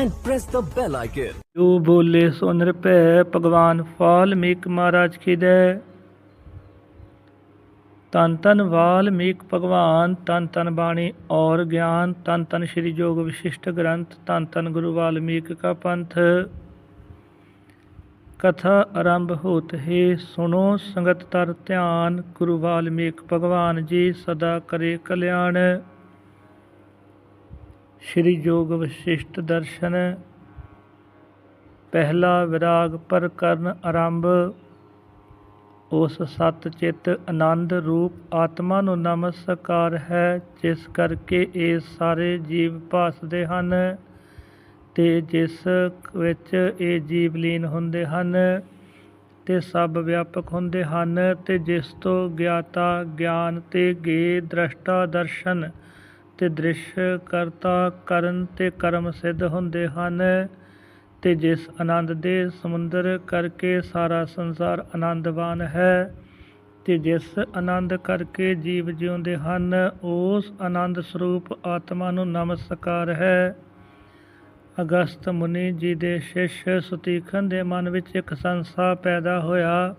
and press the bell icon. ਜੋ ਬੋਲੇ ਸੋ ਨਿਰਭੈ ਭਗਵਾਨ ਵਾਲਮੀਕ ਮਹਾਰਾਜ ਕੀ ਜੈ ਤਨ ਤਨ ਵਾਲਮੀਕ ਭਗਵਾਨ ਤਨ ਤਨ ਬਾਣੀ ਔਰ ਗਿਆਨ ਤਨ ਤਨ ਸ੍ਰੀ ਜੋਗ ਵਿਸ਼ਿਸ਼ਟ ਗ੍ਰੰਥ ਤਨ ਤਨ ਗੁਰੂ ਵਾਲਮੀਕ ਕਾ ਪੰਥ। ਕਥਾ ਆਰੰਭ ਹੋਤ ਹੈ, ਸੁਣੋ ਸੰਗਤ ਤਰ ਧਿਆਨ, ਗੁਰੂ ਵਾਲਮੀਕ ਭਗਵਾਨ ਜੀ ਸਦਾ ਕਰੇ ਕਲਿਆਣ। ਸ੍ਰੀ ਜੋਗ ਵਿਸ਼ਿਸ਼ਟ ਦਰਸ਼ਨ। ਪਹਿਲਾ ਵਿਰਾਗ ਪਰ ਕਰਨ ਆਰੰਭ। ਉਸ ਸਤ ਚਿਤ ਆਨੰਦ ਰੂਪ ਆਤਮਾ ਨੂੰ ਨਮਸਕਾਰ ਹੈ, ਜਿਸ ਕਰਕੇ ਇਹ ਸਾਰੇ ਜੀਵ ਭਾਸਦੇ ਹਨ ਤੇ ਜਿਸ ਵਿੱਚ ਇਹ ਜੀਵ ਲੀਨ ਹੁੰਦੇ ਹਨ, ਤੇ ਸਭ ਵਿਆਪਕ ਹੁੰਦੇ ਹਨ ਤੇ ਜਿਸ ਤੋਂ ਗਿਆਤਾ, ਗਿਆਨ ਤੇ ਗੇ ਦ੍ਰਸ਼ਟਾ, ਦਰਸ਼ਨ ਅਤੇ ਦ੍ਰਿਸ਼ ਕਰਤਾ ਕਰਨ ਤੇ ਕਰਮ ਸਿੱਧ ਹੁੰਦੇ ਹਨ। ਤੇ ਜਿਸ ਆਨੰਦ ਦੇ ਸਮੁੰਦਰ ਕਰਕੇ ਸਾਰਾ ਸੰਸਾਰ ਆਨੰਦਵਾਨ ਹੈ, ਤੇ ਜਿਸ ਆਨੰਦ ਕਰਕੇ ਜੀਵ ਜਿਉਂਦੇ ਹਨ, ਉਸ ਆਨੰਦ ਸਰੂਪ ਆਤਮਾ ਨੂੰ ਨਮਸਕਾਰ ਹੈ। ਅਗਸਤ ਮੁਨੀ ਜੀ ਦੇ ਸ਼ਿਸ਼ ਸੁਤੀਖਨ ਦੇ ਮਨ ਵਿੱਚ ਇੱਕ ਸੰਸਾ ਪੈਦਾ ਹੋਇਆ।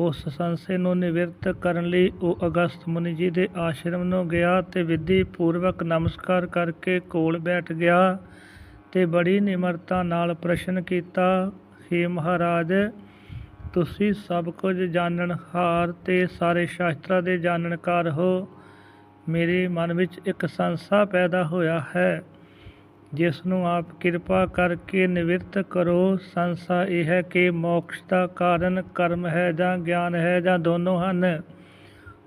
ਉਸ ਸੰਸੇ ਨੂੰ ਨਿਵਰਤ ਕਰਨ ਲਈ ਉਹ ਅਗਸਤ ਮੁਨੀ ਜੀ ਦੇ ਆਸ਼ਰਮ ਨੂੰ ਗਿਆ ਤੇ ਵਿਧੀ ਪੂਰਵਕ ਨਮਸਕਾਰ ਕਰਕੇ ਕੋਲ ਬੈਠ ਗਿਆ ਤੇ ਬੜੀ ਨਿਮਰਤਾ ਨਾਲ ਪ੍ਰਸ਼ਨ ਕੀਤਾ हे ਮਹਾਰਾਜ, ਤੁਸੀਂ ਸਭ ਕੁਝ ਜਾਣਨ ਹਾਰ ਤੇ ਸਾਰੇ ਸ਼ਾਸਤਰਾਂ ਦੇ ਜਾਣਨਕਾਰ ਹੋ। ਮੇਰੇ ਮਨ ਵਿੱਚ ਇੱਕ ਸੰਸਾ ਪੈਦਾ ਹੋਇਆ ਹੈ। ਜਿਸ ਨੂੰ ਆਪ ਕਿਰਪਾ ਕਰਕੇ ਨਿਵਿਰਤ ਕਰੋ, ਸੰਸਾ ਇਹ ਹੈ ਕਿ ਮੋਕਸ਼ ਦਾ ਕਾਰਨ ਕਰਮ ਹੈ ਜਾਂ ਗਿਆਨ ਹੈ ਜਾਂ ਦੋਨੋਂ ਹਨ।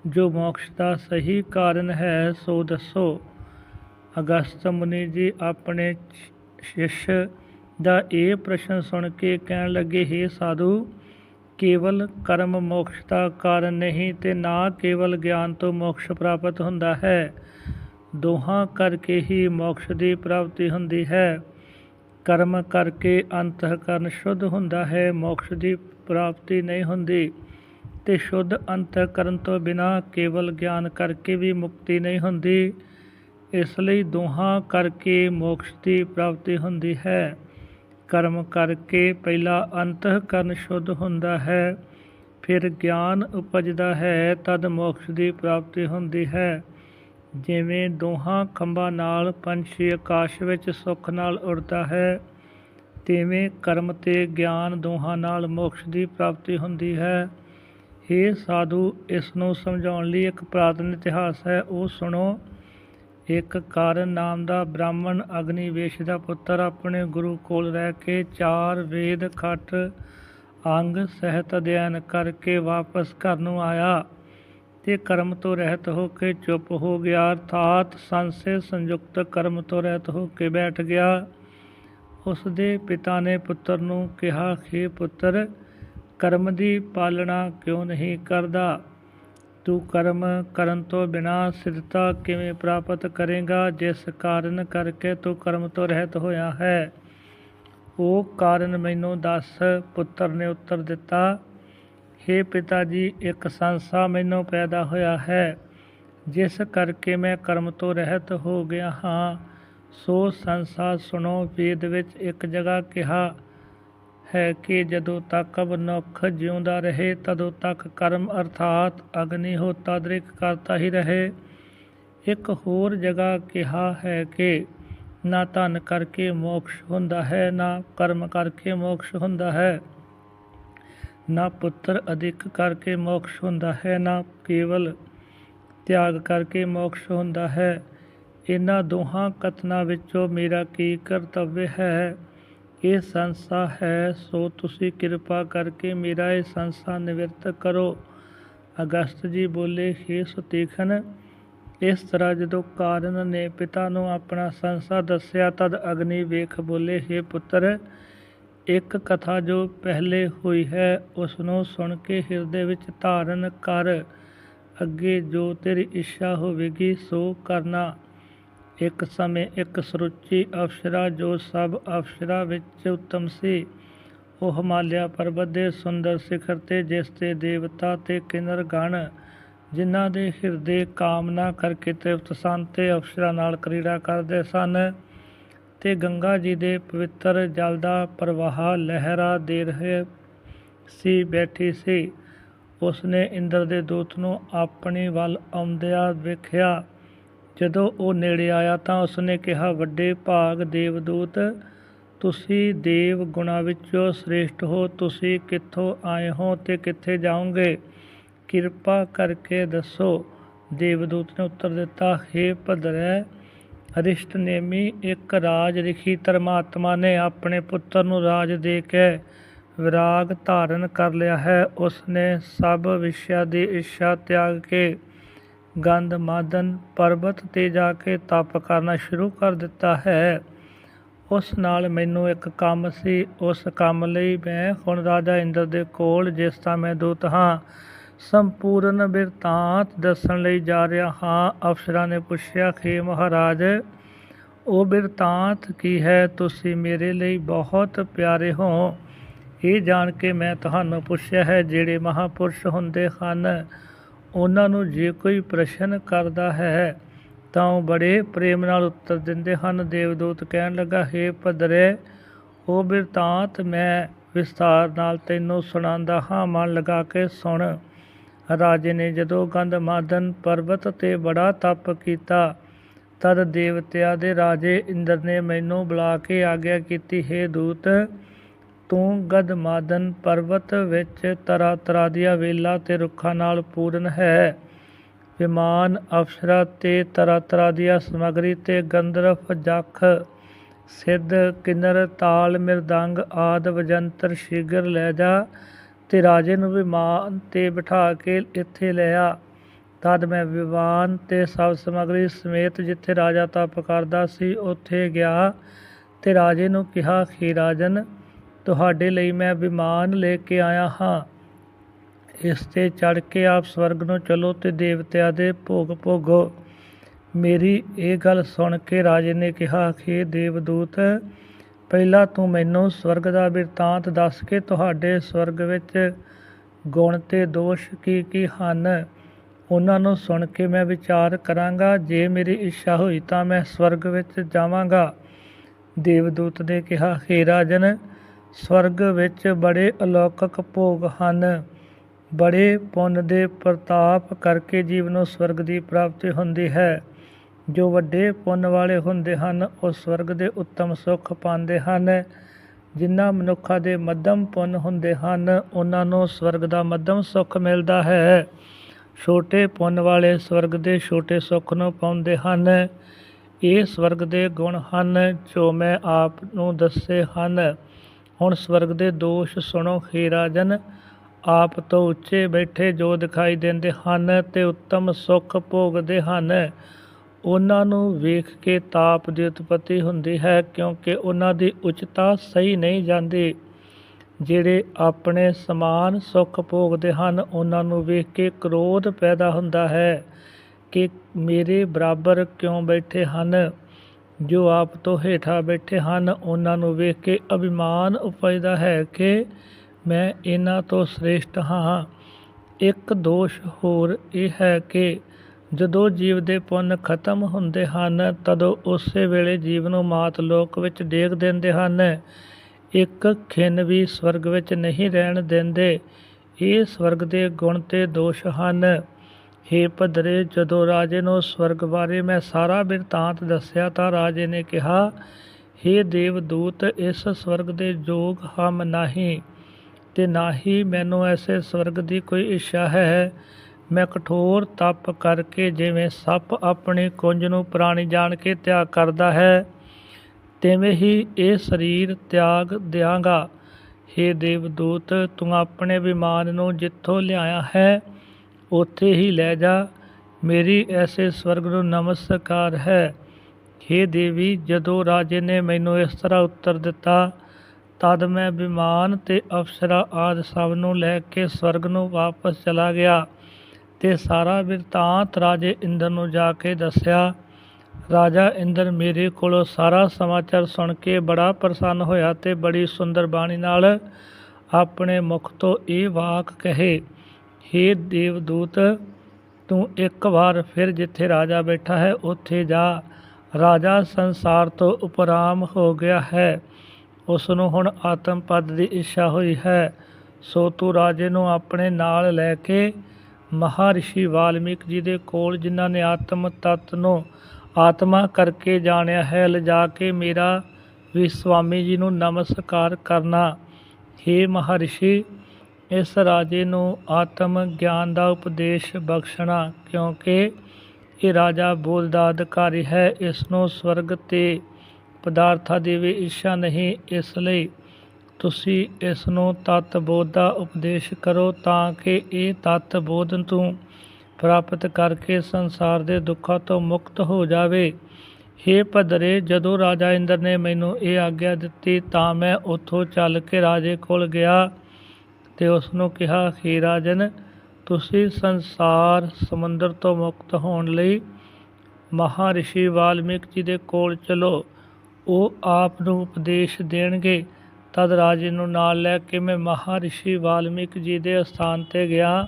ਜੋ ਮੋਕਸ਼ ਦਾ ਸਹੀ ਕਾਰਨ ਹੈ, ਸੋ ਦੱਸੋ। ਅਗਸਤ ਮੁਨੀ ਜੀ, ਆਪਣੇ ਸ਼ਿਸ਼ ਦਾ ਇਹ ਪ੍ਰਸ਼ਨ ਸੁਣ ਕੇ ਕਹਿਣ ਲੱਗੇ हे ਸਾਧੂ, ਕੇਵਲ ਕਰਮ ਮੋਕਸ਼ ਦਾ ਕਾਰਨ ਨਹੀਂ ਤੇ ਨਾ ਕੇਵਲ ਗਿਆਨ ਤੋਂ ਮੋਕਸ਼ ਪ੍ਰਾਪਤ ਹੁੰਦਾ ਹੈ। ਦੋਹਾਂ ਕਰਕੇ ਹੀ ਮੋਕਸ਼ ਦੀ ਪ੍ਰਾਪਤੀ ਹੁੰਦੀ ਹੈ। ਕਰਮ ਕਰਕੇ ਅੰਤఃਕਰਨ ਸ਼ੁੱਧ ਹੁੰਦਾ ਹੈ, ਮੋਕਸ਼ ਦੀ ਪ੍ਰਾਪਤੀ ਨਹੀਂ ਹੁੰਦੀ। ਤੇ ਸ਼ੁੱਧ ਅੰਤঃਕਰਨ ਤੋਂ ਬਿਨਾ ਕੇਵਲ ਗਿਆਨ ਕਰਕੇ ਵੀ ਮੁਕਤੀ ਨਹੀਂ ਹੁੰਦੀ। ਇਸ ਲਈ ਦੋਹਾਂ ਕਰਕੇ ਮੋਕਸ਼ ਦੀ ਪ੍ਰਾਪਤੀ ਹੁੰਦੀ ਹੈ। ਕਰਮ ਕਰਕੇ ਪਹਿਲਾ ਅੰਤঃਕਰਨ ਸ਼ੁੱਧ ਹੁੰਦਾ ਹੈ, ਫਿਰ ਗਿਆਨ ਉਪਜਦਾ ਹੈ, ਤਦ ਮੋਕਸ਼ ਦੀ ਪ੍ਰਾਪਤੀ ਹੁੰਦੀ ਹੈ। ਜਿਵੇਂ ਦੋਹਾਂ ਖੰਭਾਂ ਨਾਲ ਪੰਛੀ ਆਕਾਸ਼ ਵਿੱਚ ਸੁੱਖ ਨਾਲ ਉੱਡਦਾ ਹੈ, ਤਿਵੇਂ ਕਰਮ ਤੇ ਗਿਆਨ ਦੋਹਾਂ ਨਾਲ ਮੋਕਸ਼ ਦੀ ਪ੍ਰਾਪਤੀ ਹੁੰਦੀ ਹੈ। ਇਹ ਸਾਧੂ, ਇਸ ਨੂੰ ਸਮਝਾਉਣ ਲਈ ਇੱਕ ਪ੍ਰਾਤਨ ਇਤਿਹਾਸ ਹੈ। ਉਹ ਸੁਣੋ, ਇੱਕ ਕਾਰਨ ਨਾਮ ਦਾ ਬ੍ਰਾਹਮਣ ਅਗਨੀਵੇਸ਼ ਦਾ ਪੁੱਤਰ ਆਪਣੇ ਗੁਰੂ ਕੋਲ ਰਹਿ ਕੇ ਚਾਰ ਵੇਦ ਖੱਟ ਅੰਗ ਸਹਿਤ ਅਧਿਐਨ ਕਰਕੇ ਵਾਪਸ ਘਰ ਨੂੰ ਆਇਆ। ਤੇ ਕਰਮ ਤੋਂ ਰਹਿਤ ਹੋ ਕੇ ਚੁੱਪ ਹੋ ਗਿਆ। ਅਰਥਾਤ ਸੰਸੇ ਸੰਯੁਕਤ ਕਰਮ ਤੋਂ ਰਹਿਤ ਹੋ ਕੇ ਬੈਠ ਗਿਆ। ਉਸ ਦੇ ਪਿਤਾ ਨੇ ਪੁੱਤਰ ਨੂੰ ਕਿਹਾ ਕਿ ਪੁੱਤਰ, ਕਰਮ ਦੀ ਪਾਲਣਾ ਕਿਉਂ ਨਹੀਂ ਕਰਦਾ? ਤੂੰ ਕਰਮ ਕਰਨ ਤੋਂ ਬਿਨਾ ਸਿੱਧਤਾ ਕਿਵੇਂ ਪ੍ਰਾਪਤ ਕਰੇਗਾ? ਜਿਸ ਕਾਰਨ ਕਰਕੇ ਤੂੰ ਕਰਮ ਤੋਂ ਰਹਿਤ ਹੋਇਆ ਹੈ। ਉਹ ਕਾਰਨ ਮੈਨੂੰ ਦੱਸ। ਪੁੱਤਰ ਨੇ ਉੱਤਰ ਦਿੱਤਾ ਹੇ ਪਿਤਾ ਜੀ ਇੱਕ ਸੰਸਾ ਮੈਨੂੰ ਪੈਦਾ ਹੋਇਆ ਹੈ, ਜਿਸ ਕਰਕੇ ਮੈਂ ਕਰਮ ਤੋਂ ਰਹਿਤ ਹੋ ਗਿਆ ਹਾਂ। ਸੋ ਸੰਸਾ ਸੁਣੋ, ਵੇਦ ਵਿੱਚ ਇੱਕ ਜਗ੍ਹਾ ਕਿਹਾ ਹੈ ਕਿ ਜਦੋਂ ਤੱਕ ਮਨੁੱਖ ਜਿਉਂਦਾ ਰਹੇ, ਤਦੋਂ ਤੱਕ ਕਰਮ ਅਰਥਾਤ ਅਗਨੀ ਹੋਤਾ ਦ੍ਰਿਕ ਕਰਤਾ ਹੀ ਰਹੇ। ਇੱਕ ਹੋਰ ਜਗ੍ਹਾ ਕਿਹਾ ਹੈ ਕਿ ਨਾ ਧਨ ਕਰਕੇ ਮੋਕਸ਼ ਹੁੰਦਾ ਹੈ, ਨਾ ਕਰਮ ਕਰਕੇ ਮੋਕਸ਼ ਹੁੰਦਾ ਹੈ। ਨਾ ਪੁੱਤਰ ਅਧਿਕ ਕਰਕੇ ਮੋਕਸ਼ ਹੁੰਦਾ ਹੈ, ਨਾ ਕੇਵਲ ਤਿਆਗ ਕਰਕੇ ਮੋਕਸ਼ ਹੁੰਦਾ ਹੈ। ਇਹਨਾਂ ਦੋਹਾਂ ਕਥਨਾਂ ਵਿੱਚੋਂ ਮੇਰਾ ਕੀ ਕਰਤੱਵ ਹੈ? ਇਹ ਸੰਸਾ ਹੈ, ਸੋ ਤੁਸੀਂ ਕਿਰਪਾ ਕਰਕੇ ਮੇਰਾ ਇਹ ਸੰਸਾ ਨਿਵਰਤ ਕਰੋ। ਅਗਸਤ ਜੀ ਬੋਲੇ हे ਸੁਤੀਖਨ, ਇਸ ਤਰ੍ਹਾਂ ਜਦੋਂ ਕਾਰਨ ਨੇ ਪਿਤਾ ਨੂੰ ਆਪਣਾ ਸੰਸਾ ਦੱਸਿਆ, ਤਦ ਅਗਨੀ ਵੇਖ ਬੋਲੇ हे ਪੁੱਤਰ ਇੱਕ ਕਥਾ ਜੋ ਪਹਿਲੇ ਹੋਈ ਹੈ ਉਸ ਨੂੰ ਸੁਣ ਕੇ ਹਿਰਦੇ ਵਿੱਚ ਧਾਰਨ ਕਰ, ਅੱਗੇ ਜੋ ਤੇਰੀ ਇੱਛਾ ਹੋਵੇਗੀ ਸੋ ਕਰਨਾ। ਇੱਕ ਸਮੇਂ ਇੱਕ ਸਰੁੱਚੀ ਅਫਸਰਾ ਜੋ ਸਭ ਅਫਸਰਾ ਵਿੱਚ ਉੱਤਮ ਸੀ। ਉਹ ਹਿਮਾਲਿਆ ਪਰਬਤ ਦੇ ਸੁੰਦਰ ਸਿਖਰ ਤੇ ਜਿਸ ਤੇ ਦੇਵਤਾ ਤੇ ਕਿਨਰ ਗਣ, ਜਿਨ੍ਹਾਂ ਦੇ ਹਿਰਦੇ ਕਾਮਨਾ ਕਰਕੇ ਤ੍ਰਿਪਤ ਸਨ ਤੇ ਅਫਸਰਾਂ ਨਾਲ ਕ੍ਰੀੜਾ ਕਰਦੇ ਸਨ। ਤੇ ਗੰਗਾ ਜੀ ਦੇ ਪਵਿੱਤਰ ਜਲ ਦਾ ਪ੍ਰਵਾਹ ਲਹਿਰਾ ਦੇ ਰਹੇ ਸੀ, ਬੈਠੀ ਸੀ। ਉਸਨੇ ਇੰਦਰ ਦੇ ਦੂਤ ਨੂੰ ਆਪਣੀ ਵੱਲ ਆਉਂਦਿਆਂ ਵੇਖਿਆ। ਜਦੋਂ ਉਹ ਨੇੜੇ ਆਇਆ ਤਾਂ ਉਸਨੇ ਕਿਹਾ, ਵੱਡੇ ਭਾਗ ਦੇਵਦੂਤ, ਤੁਸੀਂ ਦੇਵ ਗੁਣਾ ਵਿੱਚੋਂ ਸ੍ਰੇਸ਼ਟ ਹੋ। ਤੁਸੀਂ ਕਿੱਥੋਂ ਆਏ ਹੋ ਤੇ ਕਿੱਥੇ ਜਾਓਗੇ? ਕਿਰਪਾ ਕਰਕੇ ਦੱਸੋ। ਦੇਵਦੂਤ ਨੇ ਉੱਤਰ ਦਿੱਤਾ, ਹੇ ਭਦਰੈ ਅਰਿਸ਼ਟ ਇੱਕ ਰਾਜ ਰਿਖੀ ਧਰਮਾਤਮਾ ਨੇ ਆਪਣੇ ਪੁੱਤਰ ਨੂੰ ਰਾਜ ਦੇ ਕੇ ਵਿਰਾਗ ਧਾਰਨ ਕਰ ਲਿਆ ਹੈ। ਉਸ ਨੇ ਸਭ ਵਿਸ਼ਿਆਂ ਦੀ ਇੱਛਾ ਤਿਆਗ ਕੇ ਗੰਧ, ਮਾਦਨ, ਪਰਬਤ ਤੇ ਜਾ ਕੇ ਤਪ ਕਰਨਾ ਸ਼ੁਰੂ ਕਰ ਦਿੱਤਾ ਹੈ। ਉਸ ਨਾਲ ਮੈਨੂੰ ਇੱਕ ਕੰਮ ਸੀ। ਉਸ ਕੰਮ ਲਈ ਮੈਂ ਹੁਣ ਰਾਜਾ ਇੰਦਰ ਦੇ ਕੋਲ, ਜਿਸ ਦਾ ਮੈਂ ਦੂਤ ਹਾਂ। ਸੰਪੂਰਨ ਬਿਰਤਾਂਤ ਦੱਸਣ ਲਈ ਜਾ ਰਿਹਾ ਹਾਂ। ਅਫਸਰਾਂ ਨੇ ਪੁੱਛਿਆ ਕਿ ਮਹਾਰਾਜ, ਉਹ ਬਿਰਤਾਂਤ ਕੀ ਹੈ? ਤੁਸੀਂ ਮੇਰੇ ਲਈ ਬਹੁਤ ਪਿਆਰੇ ਹੋ। ਇਹ ਜਾਣ ਕੇ ਮੈਂ ਤੁਹਾਨੂੰ ਪੁੱਛਿਆ ਹੈ, ਜਿਹੜੇ ਮਹਾਪੁਰਸ਼ ਹੁੰਦੇ ਹਨ, ਉਹਨਾਂ ਨੂੰ ਜੇ ਕੋਈ ਪ੍ਰਸ਼ਨ ਕਰਦਾ ਹੈ, ਤਾਂ ਉਹ ਬੜੇ ਪ੍ਰੇਮ ਨਾਲ ਉੱਤਰ ਦਿੰਦੇ ਹਨ। ਦੇਵਦੂਤ ਕਹਿਣ ਲੱਗਾ, ਹੇ ਭਦਰੇ ਉਹ ਬਿਰਤਾਂਤ ਮੈਂ ਵਿਸਥਾਰ ਨਾਲ ਤੈਨੂੰ ਸੁਣਾਉਂਦਾ ਹਾਂ। ਮਨ ਲਗਾ ਕੇ ਸੁਣ। ਰਾਜੇ ਨੇ ਜਦੋਂ ਗੰਧਮਾਦਨ ਪਰਬਤ ਤੇ ਬੜਾ ਤਪ ਕੀਤਾ, ਤਦ ਦੇਵਤਿਆਂ ਦੇ ਰਾਜੇ ਇੰਦਰ ਨੇ ਮੈਨੂੰ ਬੁਲਾ ਕੇ ਆਗਿਆ ਕੀਤੀ, ਹੈ ਦੂਤ, ਤੂੰ ਗਦ ਮਾਦਨ ਪਰਬਤ ਵਿੱਚ ਤਰ੍ਹਾਂ ਤਰ੍ਹਾਂ ਦੀਆਂ ਵੇਲਾਂ ਤੇ ਰੁੱਖਾਂ ਨਾਲ ਪੂਰਨ ਹੈ। ਵਿਮਾਨ ਅਫਸਰਾ ਤੇ ਤਰ੍ਹਾਂ ਤਰ੍ਹਾਂ ਦੀਆਂ ਸਮਗਰੀ ਤੇ ਗੰਧਰਵ ਜਖ, ਸਿੱਧ ਕਿਨਰ ਤਾਲ ਮਿਰਦੰਗ ਆਦ ਵਜੰਤਰ ਸ਼ੀਗਰ ਲੈ ਜਾ। ਤੇ ਰਾਜੇ ਨੂੰ ਵਿਮਾਨ ਤੇ ਬਿਠਾ ਕੇ ਇੱਥੇ ਲਿਆ ਤਦ ਮੈਂ ਵਿਮਾਨ ਤੇ ਸਭ ਸਮਗਰੀ ਸਮੇਤ ਜਿੱਥੇ ਰਾਜਾ ਤਪ ਕਰਦਾ ਸੀ, ਉੱਥੇ ਗਿਆ ਤੇ ਰਾਜੇ ਨੂੰ ਕਿਹਾ ਕਿ ਰਾਜਨ, ਤੁਹਾਡੇ ਲਈ ਮੈਂ ਵਿਮਾਨ ਲੈ ਕੇ ਆਇਆ ਹਾਂ। ਇਸ ਤੇ ਚੜ ਕੇ ਆਪ ਸਵਰਗ ਨੂੰ ਚਲੋ ਤੇ ਦੇਵਤਿਆਂ ਦੇ ਭੋਗ ਭੋਗੋ। ਮੇਰੀ ਇਹ ਗੱਲ ਸੁਣ ਕੇ ਰਾਜੇ ਨੇ ਕਿਹਾ ਕਿ ਦੇਵਦੂਤ ਪਹਿਲਾਂ ਤੂੰ ਮੈਨੂੰ ਸਵਰਗ ਦਾ ਬਿਰਤਾਂਤ ਦੱਸ ਕੇ ਤੁਹਾਡੇ ਸਵਰਗ ਵਿੱਚ ਗੁਣ ਤੇ ਦੋਸ਼ ਕੀ ਕੀ ਹਨ? ਉਹਨਾਂ ਨੂੰ ਸੁਣ ਕੇ ਮੈਂ ਵਿਚਾਰ ਕਰਾਂਗਾ। ਜੇ ਮੇਰੀ ਇੱਛਾ ਹੋਈ ਤਾਂ ਮੈਂ ਸਵਰਗ ਵਿੱਚ ਜਾਵਾਂਗਾ। ਦੇਵਦੂਤ ਨੇ ਕਿਹਾ, ਹੇ ਰਾਜਨ, ਸਵਰਗ ਵਿੱਚ ਬੜੇ ਅਲੌਕਿਕ ਭੋਗ ਹਨ। ਬੜੇ ਪੁੰਨ ਦੇ ਪ੍ਰਤਾਪ ਕਰਕੇ ਜੀਵ ਨੂੰ ਸਵਰਗ ਦੀ ਪ੍ਰਾਪਤੀ ਹੁੰਦੀ ਹੈ। ਜੋ ਵੱਡੇ ਪੁੰਨ ਵਾਲੇ ਹੁੰਦੇ ਹਨ, ਉਹ ਸਵਰਗ ਦੇ ਉੱਤਮ ਸੁੱਖ ਪਾਉਂਦੇ ਹਨ। ਜਿਨ੍ਹਾਂ ਮਨੁੱਖਾਂ ਦੇ ਮੱਧਮ ਪੁੰਨ ਹੁੰਦੇ ਹਨ, ਉਹਨਾਂ ਨੂੰ ਸਵਰਗ ਦਾ ਮੱਧਮ ਸੁੱਖ ਮਿਲਦਾ ਹੈ। ਛੋਟੇ ਪੁੰਨ ਵਾਲੇ ਸਵਰਗ ਦੇ ਛੋਟੇ ਸੁੱਖ ਨੂੰ ਪਾਉਂਦੇ ਹਨ। ਇਹ ਸਵਰਗ ਦੇ ਗੁਣ ਹਨ, ਜੋ ਮੈਂ ਆਪ ਨੂੰ ਦੱਸੇ ਹਨ। ਹੁਣ ਸਵਰਗ ਦੇ ਦੋਸ਼ ਸੁਣੋ ਹੇ ਰਾਜਨ, ਆਪ ਤੋਂ ਉੱਚੇ ਬੈਠੇ ਜੋ ਦਿਖਾਈ ਦਿੰਦੇ ਹਨ, ਤੇ ਉੱਤਮ ਸੁੱਖ ਭੋਗਦੇ ਹਨ। ਉਹਨਾਂ ਨੂੰ ਵੇਖ ਕੇ ਤਾਪ ਦੀ ਉਤਪਤੀ ਹੁੰਦੀ ਹੈ ਕਿਉਂਕਿ ਉਹਨਾਂ ਦੀ ਉਚਤਾ ਸਹੀ ਨਹੀਂ ਜਾਂਦੀ। ਜਿਹੜੇ ਆਪਣੇ ਸਮਾਨ ਸੁੱਖ ਭੋਗਦੇ ਹਨ, ਉਹਨਾਂ ਨੂੰ ਵੇਖ ਕੇ ਕ੍ਰੋਧ ਪੈਦਾ ਹੁੰਦਾ ਹੈ ਕਿ ਮੇਰੇ ਬਰਾਬਰ ਕਿਉਂ ਬੈਠੇ ਹਨ? ਜੋ ਆਪ ਤੋਂ ਹੇਠਾਂ ਬੈਠੇ ਹਨ, ਉਹਨਾਂ ਨੂੰ ਵੇਖ ਕੇ ਅਭਿਮਾਨ ਉਪਜਦਾ ਹੈ ਕਿ ਮੈਂ ਇਹਨਾਂ ਤੋਂ ਸ੍ਰੇਸ਼ਟ ਹਾਂ। ਇੱਕ ਦੋਸ਼ ਹੋਰ ਇਹ ਹੈ ਕਿ ਜਦੋਂ ਜੀਵ ਦੇ ਪੁੰਨ ਖਤਮ ਹੁੰਦੇ ਹਨ, ਤਦੋਂ ਉਸੇ ਵੇਲੇ ਜੀਵ ਨੂੰ ਮਾਤ ਲੋਕ ਵਿੱਚ ਡੇਗ ਦਿੰਦੇ ਹਨ। ਇੱਕ ਖਿੰਨ ਵੀ ਸਵਰਗ ਵਿੱਚ ਨਹੀਂ ਰਹਿਣ ਦਿੰਦੇ। ਇਹ ਸਵਰਗ ਦੇ ਗੁਣ ਤੇ ਦੋਸ਼ ਹਨ। ਹੇ ਭਦਰੇ, ਜਦੋਂ ਰਾਜੇ ਨੂੰ ਸਵਰਗ ਬਾਰੇ ਮੈਂ ਸਾਰਾ ਬਿਰਤਾਂਤ ਦੱਸਿਆ ਤਾਂ ਰਾਜੇ ਨੇ ਕਿਹਾ, ਹੇ ਦੇਵਦੂਤ, ਇਸ ਸਵਰਗ ਦੇ ਯੋਗ ਹਮ ਨਹੀਂ ਤੇ ਨਾ ਹੀ ਮੈਨੂੰ ਐਸੇ ਸਵਰਗ ਦੀ ਕੋਈ ਇੱਛਾ ਹੈ। ਮੈਂ ਕਠੋਰ ਤਪ ਕਰਕੇ ਜਿਵੇਂ ਸੱਪ ਆਪਣੀ ਕੁੰਜ ਨੂੰ ਪ੍ਰਾਣੀ ਜਾਣ ਕੇ ਤਿਆਗ ਕਰਦਾ ਹੈ, ਤਿਵੇਂ ਹੀ ਇਹ ਸਰੀਰ ਤਿਆਗ ਦਿਆਂਗਾ। हे ਦੇਵਦੂਤ, ਤੂੰ ਆਪਣੇ ਵਿਮਾਨ ਨੂੰ ਜਿੱਥੋਂ ਲਿਆਇਆ ਹੈ, ਉੱਥੇ ਹੀ ਲੈ ਜਾ। ਮੇਰੀ ਐਸੇ ਸਵਰਗ ਨੂੰ ਨਮਸਕਾਰ ਹੈ। हे ਦੇਵੀ, ਜਦੋਂ ਰਾਜੇ ਨੇ ਮੈਨੂੰ ਇਸ ਤਰ੍ਹਾਂ ਉੱਤਰ ਦਿੱਤਾ, ਤਦ ਮੈਂ ਵਿਮਾਨ ਤੇ ਅਫਸਰਾ ਆਦ ਸਭ ਨੂੰ ਲੈ ਕੇ ਸਵਰਗ ਨੂੰ ਵਾਪਸ ਚਲਾ ਗਿਆ। ਤੇ ਸਾਰਾ ਬਿਰਤਾਂਤ ਰਾਜੇ ਇੰਦਰ ਨੂੰ ਜਾ ਕੇ ਦੱਸਿਆ, ਰਾਜਾ ਇੰਦਰ, ਮੇਰੇ ਕੋਲੋਂ ਸਾਰਾ ਸਮਾਚਾਰ ਸੁਣ ਕੇ ਬੜਾ ਪ੍ਰਸੰਨ ਹੋਇਆ ਤੇ ਬੜੀ ਸੁੰਦਰ ਬਾਣੀ ਨਾਲ ਆਪਣੇ ਮੁਖ ਤੋਂ ਇਹ ਵਾਕ ਕਹੇ हे ਦੇਵਦੂਤ, ਤੂੰ ਇੱਕ ਵਾਰ ਫਿਰ ਜਿੱਥੇ ਰਾਜਾ ਬੈਠਾ ਹੈ, ਉੱਥੇ ਜਾ। ਰਾਜਾ ਸੰਸਾਰ ਤੋਂ ਉਪਰਾਮ ਹੋ ਗਿਆ ਹੈ। ਉਸ ਨੂੰ ਹੁਣ ਆਤਮ ਪਦ ਦੀ ਇੱਛਾ ਹੋਈ ਹੈ। ਸੋ ਤੂੰ ਰਾਜੇ ਨੂੰ ਆਪਣੇ ਨਾਲ ਲੈ ਕੇ ਮਹਾਰਿਸ਼ੀ ਵਾਲਮੀਕ ਜੀ ਦੇ ਕੋਲ, ਜਿਨ੍ਹਾਂ ਨੇ ਆਤਮ ਤਤ ਨੂੰ ਆਤਮਾ ਕਰਕੇ ਜਾਣਿਆ ਹੈ, ਲਿਜਾ ਕੇ ਮੇਰਾ ਵੀ ਸਵਾਮੀ ਜੀ ਨੂੰ ਨਮਸਕਾਰ ਕਰਨਾ। हे ਮਹਾਰਿਸ਼ੀ, ਇਸ ਰਾਜੇ ਨੂੰ ਆਤਮ ਗਿਆਨ ਦਾ ਉਪਦੇਸ਼ ਬਖਸ਼ਣਾ, ਕਿਉਂਕਿ ਇਹ ਰਾਜਾ ਬੋਲ ਦਾ ਅਧਿਕਾਰੀ ਹੈ, ਇਸ ਨੂੰ ਸਵਰਗ ਤੇ ਪਦਾਰਥਾਂ ਦੀ ਵੀ ਇੱਛਾ ਨਹੀਂ, ਇਸ ਲਈ ਤੁਸੀਂ ਇਸ ਨੂੰ ਤਤ ਬੋਧ ਦਾ ਉਪਦੇਸ਼ ਕਰੋ ਤਾਂ ਕਿ ਇਹ ਤਤ ਬੋਧ ਤੂੰ ਪ੍ਰਾਪਤ ਕਰਕੇ ਸੰਸਾਰ ਦੇ ਦੁੱਖਾਂ ਤੋਂ ਮੁਕਤ ਹੋ ਜਾਵੇ। ਹੇ ਭਦਰੇ, ਜਦੋਂ ਰਾਜਾ ਇੰਦਰ ਨੇ ਮੈਨੂੰ ਇਹ ਆਗਿਆ ਦਿੱਤੀ ਤਾਂ ਮੈਂ ਉੱਥੋਂ ਚੱਲ ਕੇ ਰਾਜੇ ਕੋਲ ਗਿਆ ਤੇ ਉਸ ਨੂੰ ਕਿਹਾ ਕਿ ਰਾਜਨ, ਤੁਸੀਂ ਸੰਸਾਰ ਸਮੁੰਦਰ ਤੋਂ ਮੁਕਤ ਹੋਣ ਲਈ ਮਹਾਰਿਸ਼ੀ ਵਾਲਮੀਕ ਜੀ ਦੇ ਕੋਲ ਚਲੋ। ਉਹ ਆਪ ਨੂੰ ਉਪਦੇਸ਼ ਦੇਣਗੇ। ਤਦ ਰਾਜੇ ਨੂੰ ਨਾਲ ਲੈ ਕੇ ਮੈਂ ਮਹਾਰਿਸ਼ੀ ਵਾਲਮੀਕ ਜੀ ਦੇ ਅਸਥਾਨ ਤੇ ਗਿਆ।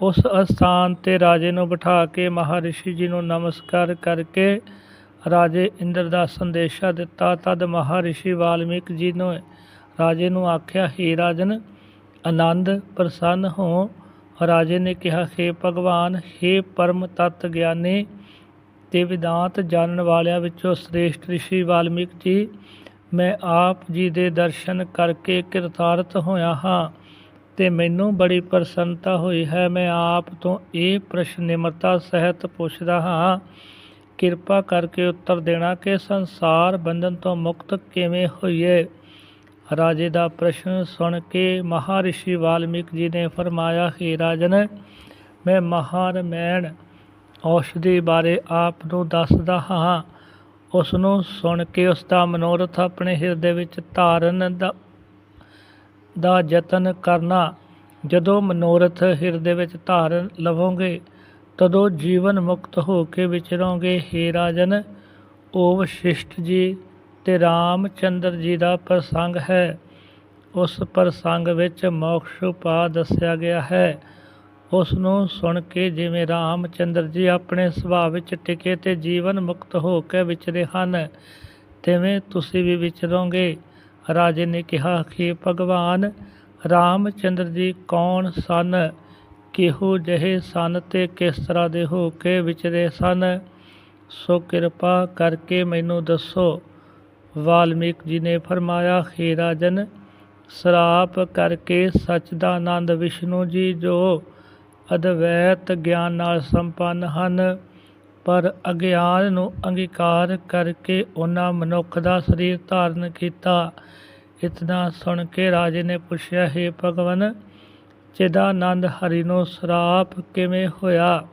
ਉਸ ਅਸਥਾਨ ਤੇ ਰਾਜੇ ਨੂੰ ਬਿਠਾ ਕੇ ਮਹਾਰਿਸ਼ੀ ਜੀ ਨੂੰ ਨਮਸਕਾਰ ਕਰਕੇ ਰਾਜੇ ਇੰਦਰ ਦਾ ਸੰਦੇਸ਼ਾ ਦਿੱਤਾ। ਤਦ ਮਹਾਰਿਸ਼ੀ ਵਾਲਮੀਕ ਜੀ ਨੇ ਰਾਜੇ ਨੂੰ ਆਖਿਆ, ਹੇ ਰਾਜਨ, ਆਨੰਦ ਪ੍ਰਸੰਨ ਹੋ। ਰਾਜੇ ਨੇ ਕਿਹਾ, ਹੈ ਭਗਵਾਨ, ਹੈ ਪਰਮ ਤਤ ਗਿਆਨੀ ਤੇ ਵਿਦਾਂਤ ਜਾਣਨ ਵਾਲਿਆਂ ਵਿੱਚੋਂ ਸ੍ਰੇਸ਼ਟ ઋષਿ ਵਾਲਮੀਕ ਜੀ ਮੈਂ ਆਪ ਜੀ ਦੇ ਦਰਸ਼ਨ ਕਰਕੇ ਕਿਰਤਾਰਥ ਹੋਇਆ ਹਾਂ ਤੇ ਮੈਨੂੰ ਬੜੀ ਪ੍ਰਸੰਨਤਾ ਹੋਈ ਹੈ। ਮੈਂ ਆਪ ਤੋਂ ਇਹ ਪ੍ਰਸ਼ਨ ਨਿਮਰਤਾ ਸਹਿਤ ਪੁੱਛਦਾ ਹਾਂ, ਕਿਰਪਾ ਕਰਕੇ ਉੱਤਰ ਦੇਣਾ ਕਿ ਸੰਸਾਰ ਬੰਧਨ ਤੋਂ ਮੁਕਤ ਕਿਵੇਂ ਹੋਈਏ? ਰਾਜੇ ਦਾ ਪ੍ਰਸ਼ਨ ਸੁਣ ਕੇ ਮਹਾਰਿਸ਼ੀ ਵਾਲਮੀਕ ਜੀ ਨੇ ਫਰਮਾਇਆ ਕਿ ਰਾਜਨ, ਮੈਂ ਮਹਾਰਮੈਣ ਔਸ਼ਧੀ ਬਾਰੇ ਆਪ ਨੂੰ ਦੱਸਦਾ ਹਾਂ। ਉਸ ਨੂੰ ਸੁਣ ਕੇ ਉਸ ਦਾ ਮਨੋਰਥ ਆਪਣੇ ਹਿਰਦੇ ਵਿੱਚ ਧਾਰਨ ਦਾ ਦਾ ਯਤਨ ਕਰਨਾ। ਜਦੋਂ ਮਨੋਰਥ ਹਿਰਦੇ ਵਿੱਚ ਧਾਰਨ ਲਵੋਗੇ, ਤਦੋਂ ਜੀਵਨ ਮੁਕਤ ਹੋ ਕੇ ਵਿਚਰੋਗੇ। ਹੇ ਰਾਜਨ ਉਹ ਵਸ਼ਿਸ਼ਟ ਜੀ, ਤੇ ਰਾਮਚੰਦਰ ਜੀ ਦਾ ਪ੍ਰਸੰਗ ਹੈ। ਉਸ ਪ੍ਰਸੰਗ ਵਿੱਚ ਮੋਕਸ਼ ਉਪਾ ਦੱਸਿਆ ਗਿਆ ਹੈ। ਉਸ ਨੂੰ ਸੁਣ ਕੇ ਜਿਵੇਂ ਰਾਮ ਚੰਦਰ ਜੀ ਆਪਣੇ ਸੁਭਾਅ ਵਿੱਚ ਟਿਕੇ ਤੇ ਜੀਵਨ ਮੁਕਤ ਹੋ ਕੇ ਵਿਚਰੇ ਹਨ, ਤਿਵੇਂ ਤੁਸੀਂ ਵੀ ਵਿਚਰੋਗੇ ਰਾਜੇ ਨੇ ਕਿਹਾ ਕਿ ਭਗਵਾਨ ਰਾਮ ਚੰਦਰ ਜੀ ਕੌਣ ਸਨ? ਕਿਹੋ ਜਿਹੇ ਸਨ ਤੇ ਕਿਸ ਤਰ੍ਹਾਂ ਦੇ ਹੋ ਕੇ ਵਿਚਰੇ ਸਨ? ਸੋ ਕਿਰਪਾ ਕਰਕੇ ਮੈਨੂੰ ਦੱਸੋ। ਵਾਲਮੀਕ ਜੀ ਨੇ ਫਰਮਾਇਆ, ਹੈ ਰਾਜਨ, ਸਰਾਪ ਕਰਕੇ ਸਚ ਦਾ ਆਨੰਦ ਵਿਸ਼ਨੂੰ ਜੀ ਜੋ ਅਦਵੈਤ ਗਿਆਨ ਨਾਲ ਸੰਪੰਨ ਹਨ, ਪਰ ਅਗਿਆਨ ਨੂੰ ਅੰਗੀਕਾਰ ਕਰਕੇ ਉਹਨਾਂ ਮਨੁੱਖ ਦਾ ਸਰੀਰ ਧਾਰਨ ਕੀਤਾ। ਇਤਨਾ ਸੁਣ ਕੇ ਰਾਜੇ ਨੇ ਪੁੱਛਿਆ, ਹੈ ਭਗਵਨ, ਚਿਦਾਨੰਦ ਹਰੀ ਨੂੰ ਸਰਾਪ ਕਿਵੇਂ ਹੋਇਆ?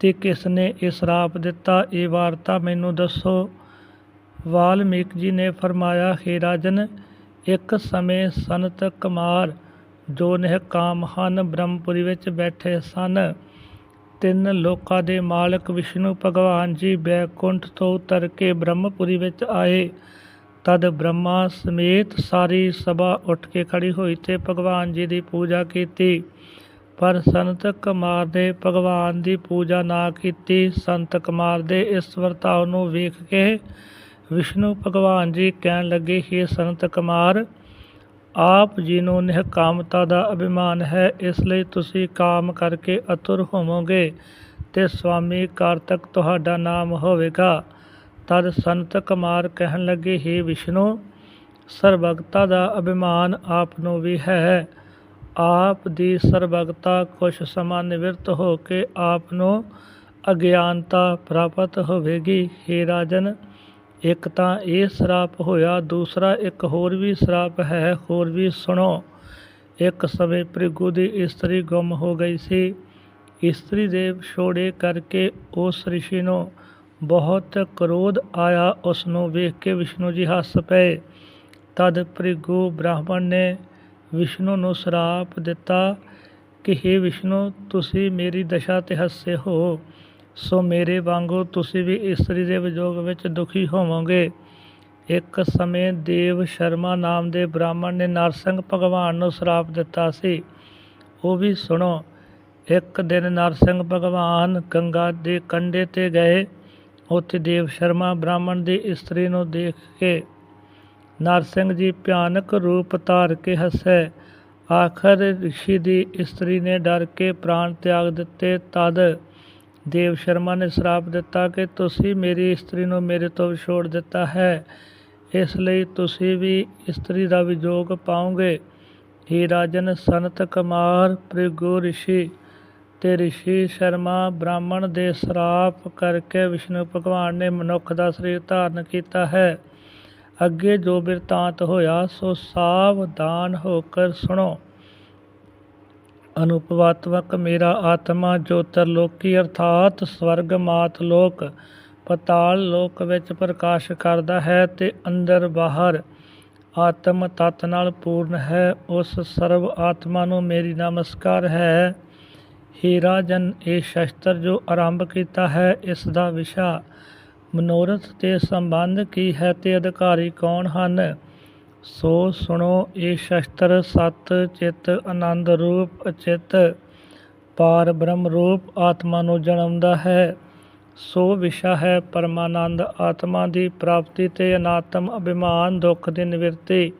ਤੇ ਕਿਸ ਨੇ ਇਹ ਸਰਾਪ ਦਿੱਤਾ? ਇਹ ਵਾਰਤਾ ਮੈਨੂੰ ਦੱਸੋ। ਵਾਲਮੀਕ ਜੀ ਨੇ ਫਰਮਾਇਆ, ਹੈ ਰਾਜਨ, ਇੱਕ ਸਮੇਂ ਸੰਤ ਕੁਮਾਰ ਜੋ ਨਿਹਕਾਮ ਹਨ ਬ੍ਰਹਮਪੁਰੀ ਵਿੱਚ ਬੈਠੇ ਸਨ। ਤਿੰਨ ਲੋਕਾਂ ਦੇ ਮਾਲਕ ਵਿਸ਼ਨੂੰ ਭਗਵਾਨ ਜੀ ਬੈਕੁੰਠ ਤੋਂ ਉਤਰ ਕੇ ਬ੍ਰਹਮਪੁਰੀ ਵਿੱਚ ਆਏ। ਤਦ ਬ੍ਰਹਮਾ ਸਮੇਤ ਸਾਰੀ ਸਭਾ ਉੱਠ ਕੇ ਖੜੀ ਹੋਈ ਤੇ ਭਗਵਾਨ ਜੀ ਦੀ ਪੂਜਾ ਕੀਤੀ। ਪਰ ਸੰਤ ਕੁਮਾਰ ਦੇ ਭਗਵਾਨ ਦੀ ਪੂਜਾ ਨਾ ਕੀਤੀ। ਸੰਤ ਕੁਮਾਰ ਦੇ ਇਸ ਵਰਤਾਓ ਨੂੰ ਵੇਖ ਕੇ ਵਿਸ਼ਨੂੰ ਭਗਵਾਨ ਜੀ ਕਹਿਣ ਲੱਗੇ ਕਿ ਸੰਤ ਕੁਮਾਰ ਆਪ ਜੀ ਨੂੰ ਨਿਹਕਾਮਤਾ ਦਾ ਅਭਿਮਾਨ ਹੈ, ਇਸ ਲਈ ਤੁਸੀਂ ਕਾਮ ਕਰਕੇ ਅਤੁਰ ਹੋਵੋਗੇ ਤੇ ਸਵਾਮੀ ਕਾਰਤਕ ਤੁਹਾਡਾ ਨਾਮ ਹੋਵੇਗਾ। ਤਦ ਸੰਤ ਕੁਮਾਰ ਕਹਿਣ ਲੱਗੇ, ਹੀ ਵਿਸ਼ਨੂੰ, ਸਰਬਗਤਾ ਦਾ ਅਭਿਮਾਨ ਆਪ ਨੂੰ ਵੀ ਹੈ। ਆਪ ਦੀ ਸਰਬਗਤਾ ਕੁਛ ਸਮਾਂ ਨਿਵਰਤ ਹੋ ਕੇ ਆਪ ਨੂੰ ਅਗਿਆਨਤਾ ਪ੍ਰਾਪਤ ਹੋਵੇਗੀ। हे ਰਾਜਨ ਇੱਕ ਤਾਂ ਇਹ ਸਰਾਪ ਹੋਇਆ, ਦੂਸਰਾ ਇੱਕ ਹੋਰ ਵੀ ਸਰਾਪ ਹੈ, ਹੋਰ ਵੀ ਸੁਣੋ। ਇੱਕ ਸਮੇਂ ਭ੍ਰਿਗੂ ਦੀ ਇਸਤਰੀ ਗੁੰਮ ਹੋ ਗਈ ਸੀ। ਇਸਤਰੀ ਦੇ ਛੋੜੇ ਕਰਕੇ ਉਸ ਰਿਸ਼ੀ ਨੂੰ ਬਹੁਤ ਕ੍ਰੋਧ ਆਇਆ ਉਸ ਨੂੰ ਵੇਖ ਕੇ ਵਿਸ਼ਨੂੰ ਜੀ ਹੱਸ ਪਏ। ਤਦ ਭ੍ਰਿਗੂ ਬ੍ਰਾਹਮਣ ਨੇ ਵਿਸ਼ਨੂੰ ਨੂੰ ਸਰਾਪ ਦਿੱਤਾ ਕਿ हे ਵਿਸ਼ਨੂੰ, ਤੁਸੀਂ ਮੇਰੀ ਦਸ਼ਾ ਤੇ ਹੱਸੇ ਹੋ। ਸੋ ਮੇਰੇ ਵਾਂਗੂ ਤੁਸੀਂ ਵੀ ਇਸਤਰੀ ਦੇ ਵਿਜੋਗ ਵਿੱਚ ਦੁਖੀ ਹੋਵੋਗੇ। ਇੱਕ ਸਮੇਂ ਦੇਵ ਸ਼ਰਮਾ ਨਾਮ ਦੇ ਬ੍ਰਾਹਮਣ ਨੇ ਨਰਸਿੰਘ ਭਗਵਾਨ ਨੂੰ ਸਰਾਪ ਦਿੱਤਾ ਸੀ। ਉਹ ਵੀ ਸੁਣੋ, ਇੱਕ ਦਿਨ ਨਰਸਿੰਘ ਭਗਵਾਨ ਗੰਗਾ ਦੇ ਕੰਢੇ ਤੇ ਗਏ। ਉੱਥੇ ਦੇਵ ਸ਼ਰਮਾ ਬ੍ਰਾਹਮਣ ਦੀ ਇਸਤਰੀ ਨੂੰ ਦੇਖ ਕੇ ਨਰਸਿੰਘ ਜੀ ਭਿਆਨਕ ਰੂਪ ਧਾਰ ਕੇ ਹੱਸੇ। ਆਖਰ ਰਿਸ਼ੀ ਦੀ ਇਸਤਰੀ ਨੇ ਡਰ ਕੇ ਪ੍ਰਾਣ ਤਿਆਗ ਦਿੱਤੇ। ਤਦ ਦੇਵ ਸ਼ਰਮਾ ਨੇ ਸ਼ਰਾਪ ਦਿੱਤਾ ਕਿ ਤੁਸੀਂ ਮੇਰੀ ਇਸਤਰੀ ਨੂੰ ਮੇਰੇ ਤੋਂ ਵਿਛੋੜ ਦਿੱਤਾ ਹੈ। ਇਸ ਲਈ ਤੁਸੀਂ ਵੀ ਇਸਤਰੀ ਦਾ ਵਿਜੋਗ ਪਾਓਗੇ। ਹੀ ਰਾਜਨ, ਸੰਤ ਕੁਮਾਰ ਪ੍ਰਿਗੂ ਰਿਸ਼ੀ, ਤੇ ਰਿਸ਼ੀ ਸ਼ਰਮਾ, ਬ੍ਰਾਹਮਣ ਦੇ ਸ਼ਰਾਪ ਕਰਕੇ ਵਿਸ਼ਨੂੰ ਭਗਵਾਨ ਨੇ ਮਨੁੱਖ ਦਾ ਸਰੀਰ ਧਾਰਨ ਕੀਤਾ ਹੈ। ਅੱਗੇ ਜੋ ਬਿਰਤਾਂਤ ਹੋਇਆ, ਸੋ ਸਾਵਧਾਨ ਹੋ ਕਰ ਸੁਣੋ। ਅਨੁਪਵਾਤਮਕ ਮੇਰਾ ਆਤਮਾ ਜੋ ਤਰਲੋਕੀ ਅਰਥਾਤ ਸਵਰਗ ਮਾਤ ਲੋਕ ਪਤਾਲ ਲੋਕ ਵਿੱਚ ਪ੍ਰਕਾਸ਼ ਕਰਦਾ ਹੈ ਤੇ ਅੰਦਰ ਬਾਹਰ ਆਤਮ ਤਤ ਨਾਲ ਪੂਰਨ ਹੈ, ਉਸ ਸਰਵ ਆਤਮਾ ਨੂੰ ਮੇਰੀ ਨਮਸਕਾਰ ਹੈ। ਹੇ ਰਾਜਨ, ਇਹ ਸ਼ਸਤਰ ਜੋ ਆਰੰਭ ਕੀਤਾ ਹੈ, ਇਸ ਦਾ ਵਿਸ਼ਾ ਮਨੋਰਥ ਤੇ ਸੰਬੰਧ ਕੀ ਹੈ ਤੇ ਅਧਿਕਾਰੀ ਕੌਣ ਹਨ? ਸੋ ਸੁਣੋ, ਇਹ ਸ਼ਸਤਰ ਸਤ ਚਿਤ, ਆਨੰਦ ਰੂਪ, ਅਚਿਤ, ਪਾਰ ਬ੍ਰਹਮ ਰੂਪ ਆਤਮਾ ਨੂੰ ਜਨਮਦਾ ਹੈ। ਸੋ ਵਿਸ਼ਾ ਹੈ ਪਰਮਾਨੰਦ, ਆਤਮਾ ਦੀ ਪ੍ਰਾਪਤੀ ਤੇ ਅਨਾਤਮ ਅਭਿਮਾਨ, ਦੁੱਖ ਦੀ ਨਿਵਰਤੀ।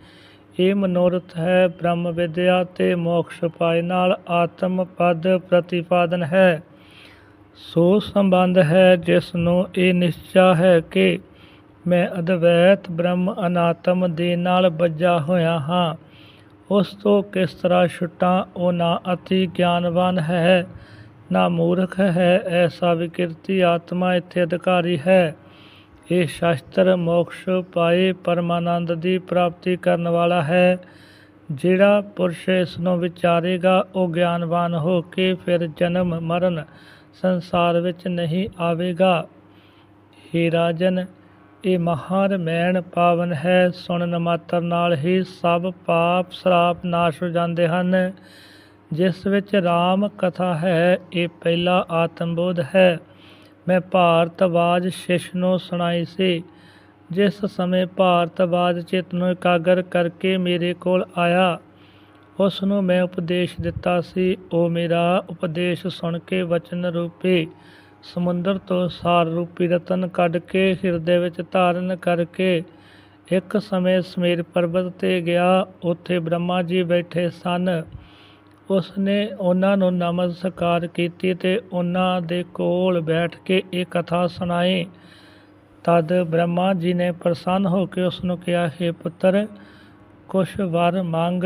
ਇਹ ਮਨੋਰਥ ਹੈ ਬ੍ਰਹਮ ਵਿਦਿਆ ਤੇ ਮੋਕਸ਼ ਪਾਏ ਨਾਲ ਆਤਮ ਪਦ ਪ੍ਰਤੀਪਾਦਨ ਹੈ। ਸੋ ਸੰਬੰਧ ਹੈ ਜਿਸ ਨੂੰ ਇਹ ਨਿਸ਼ਚਾ ਹੈ ਕਿ ਮੈਂ ਅਦਵੈਤ ਬ੍ਰਹਮ ਅਨਾਤਮ ਦੇ ਨਾਲ ਬੱਜਾ ਹੋਇਆ ਹਾਂ। ਉਸ ਤੋਂ ਕਿਸ ਤਰ੍ਹਾਂ ਛੁੱਟਾਂ ਉਹ ਨਾ ਅਤੀ ਗਿਆਨਵਾਨ ਹੈ? ਨਾ ਮੂਰਖ ਹੈ, ਐਸਾ ਵਿਕਿਰਤੀ ਆਤਮਾ ਇੱਥੇ ਅਧਿਕਾਰੀ ਹੈ। ਇਹ ਸ਼ਾਸਤਰ ਮੋਕਸ਼ ਪਾਏ ਪਰਮਾਨੰਦ ਦੀ ਪ੍ਰਾਪਤੀ ਕਰਨ ਵਾਲਾ ਹੈ। ਜਿਹੜਾ ਪੁਰਸ਼ ਇਸ ਨੂੰ ਵਿਚਾਰੇਗਾ, ਉਹ ਗਿਆਨਵਾਨ ਹੋ ਕੇ ਫਿਰ ਜਨਮ ਮਰਨ ਸੰਸਾਰ ਵਿੱਚ ਨਹੀਂ ਆਵੇਗਾ। ਹੀ ਰਾਜਨ ਇਹ ਮਹਾਨ ਮੈਣ ਪਾਵਨ ਹੈ। ਸੁਣਨ ਮਾਤਰ ਨਾਲ ਹੀ ਸਭ ਪਾਪ ਸਰਾਪ ਨਾਸ਼ ਹੋ ਜਾਂਦੇ ਹਨ। ਜਿਸ ਵਿੱਚ RAM ਕਥਾ ਹੈ, ਇਹ ਪਹਿਲਾ ਆਤਮਬੋਧ ਹੈ। ਮੈਂ ਭਾਰਤਵਾਜ ਸ਼ਿਸ਼ ਨੂੰ ਸੁਣਾਈ ਸੀ। ਜਿਸ ਸਮੇਂ ਭਾਰਤਵਾਜ ਚਿਤ ਨੂੰ ਇਕਾਗਰ ਕਰਕੇ ਮੇਰੇ ਕੋਲ ਆਇਆ ਉਸ ਨੂੰ ਮੈਂ ਉਪਦੇਸ਼ ਦਿੱਤਾ ਸੀ। ਉਹ ਮੇਰਾ ਉਪਦੇਸ਼ ਸੁਣ ਕੇ ਵਚਨ ਰੂਪੀ ਸਮੁੰਦਰ ਤੋਂ ਸਾਰ ਰੂਪੀ ਰਤਨ ਕੱਢ ਕੇ ਹਿਰਦੇ ਵਿੱਚ ਧਾਰਨ ਕਰਕੇ ਇੱਕ ਸਮੇਂ ਸਮੇਰ ਪਰਬਤ ਤੇ ਗਿਆ। ਉੱਥੇ ਬ੍ਰਹਮਾ ਜੀ ਬੈਠੇ ਸਨ। ਉਸ ਨੇ ਉਹਨਾਂ ਨੂੰ ਨਮਸਕਾਰ ਕੀਤੀ ਤੇ ਉਹਨਾਂ ਦੇ ਕੋਲ ਬੈਠ ਕੇ ਇਹ ਕਥਾ ਸੁਣਾਈ। ਤਦ ਬ੍ਰਹਮਾ ਜੀ ਨੇ ਪ੍ਰਸੰਨ ਹੋ ਕੇ ਉਸ ਨੂੰ ਕਿਹਾ, ਹੈ ਪੁੱਤਰ, ਕੁਛ ਵਰ ਮੰਗ।